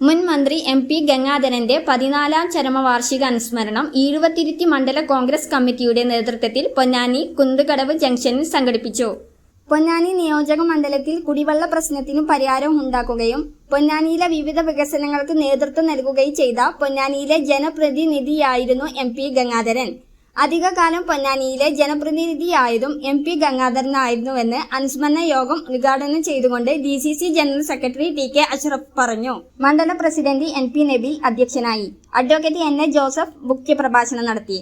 മുൻ മന്ത്രി M P ഗംഗാധരന്റെ പതിനാലാം ചരമവാർഷിക അനുസ്മരണം ഈഴുവത്തിരുത്തി മണ്ഡല കോൺഗ്രസ് കമ്മിറ്റിയുടെ നേതൃത്വത്തിൽ പൊന്നാനി കുന്തുകടവ് ജംഗ്ഷനിൽ സംഘടിപ്പിച്ചു. പൊന്നാനി നിയോജക മണ്ഡലത്തിൽ കുടിവെള്ള പ്രശ്നത്തിനു പരിഹാരം ഉണ്ടാക്കുകയും പൊന്നാനിയിലെ വിവിധ വികസനങ്ങൾക്ക് നേതൃത്വം നൽകുകയും ചെയ്ത പൊന്നാനിയിലെ ജനപ്രതിനിധിയായിരുന്നു എം പി ഗംഗാധരൻ. അധികകാലം പൊന്നാനിയിലെ ജനപ്രതിനിധിയായതും എം പി ഗംഗാധരനായിരുന്നുവെന്ന് അനുസ്മരണ യോഗം ഉദ്ഘാടനം ചെയ്തുകൊണ്ട് D C C general secretary T K Ashraf പറഞ്ഞു. മണ്ഡല പ്രസിഡന്റ് എൻ പി നബീൽ അധ്യക്ഷനായി. അഡ്വക്കേറ്റ് എൻ എ ജോസഫ് മുഖ്യപ്രഭാഷണം നടത്തി.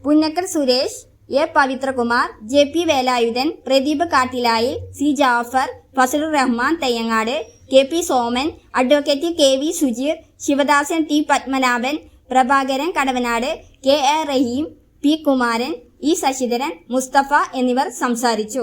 Punnakkar Suresh A Pavithrakumar J P Velayudhan Pradeep Kattilayi C Jafar Fazlur Rahman Thayyangad K P Soman advocate K V Sujeer Sivadasan T Padmanabhan Prabhakaran Kadavanad K A Rahim P Kumaran E Sasidharan Musthafa എന്നിവർ സംസാരിച്ചു.